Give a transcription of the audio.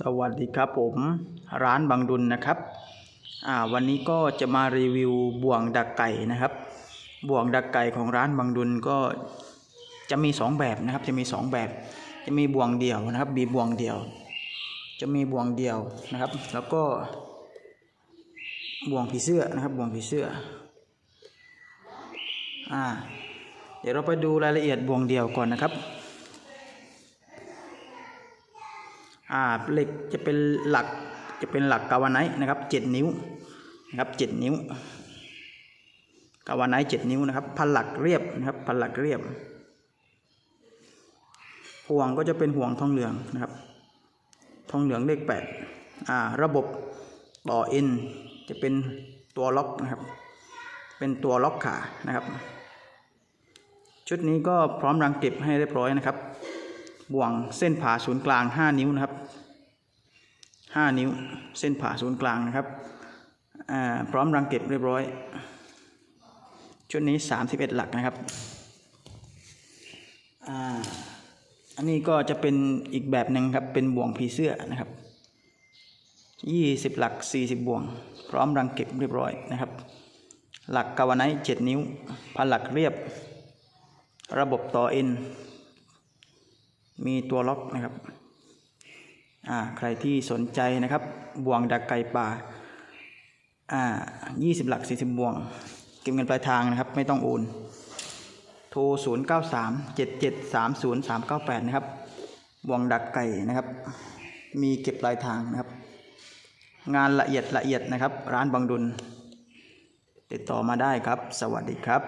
สวัสดีครับผมร้านบางดุลนะครับอ่าวันนี้ก็จะมารีวิวบ่วงดักไก่นะครับ บ่วงดักไก่ของร้านบางดุลก็จะมีสองแบบนะครับ จะมีสองแบบ จะมีบ่วงเดี่ยวนะครับ มีบ่วงเดี่ยว จะมีบ่วงเดี่ยวนะครับ แล้วก็บ่วงผีเสื้อนะครับบ่วงผีเสื้ออ่าเดี๋ยวเราไปดูรายละเอียดบ่วงเดี่ยวก่อนนะครับ อ่าเหล็กจะเป็นหลักจะเป็นหลักกาวาไนท์นะครับเจ็ดนิ้วนะครับเจ็ดนิ้วกาวาไนท์เจ็ดนิ้วนะครับพันหลักเรียบนะครับพันหลักเรียบ ห่วงก็จะเป็นห่วงทองเหลืองนะครับ ทองเหลืองเลขแปดอ่าระบบต่อเอ็นจะเป็นตัวล็อกนะครับ เป็นตัวล็อกขานะครับ ชุดนี้ก็พร้อมรังเก็บให้เรียบร้อยนะครับ บ่วงเส้นผ่าศูนย์กลาง 5 นิ้วนะครับ 5 นิ้วเส้นผ่าศูนย์กลางนะครับพร้อมรังเก็บเรียบร้อย ชุดนี้ 31 หลักนะครับอันนี้ก็จะเป็นอีกแบบหนึ่งครับเป็นบ่วงผีเสื้อนะครับ 20 หลัก 40 บ่วง พร้อมรังเก็บเรียบร้อยนะครับ หลักกาวไนท์7นิ้ว พันหลักเรียบ ระบบต่อเอ็น มีตัวล็อกนะครับอ่าใครที่สนใจนะครับบ่วงดักไก่ป่าอ่ายี่สิบหลักสี่สิบบ่วง เก็บเงินปลายทางนะครับ ไม่ต้องโอนโทรศูนย์เก้าสามเจ็ดเจ็ดสามศูนย์สามเก้าแปดนะครับบ่วงดักไก่นะครับ มีเก็บปลายทางนะครับ งานละเอียดละเอียดนะครับ ร้านบางดุล ติดต่อมาได้ครับ สวัสดีครับ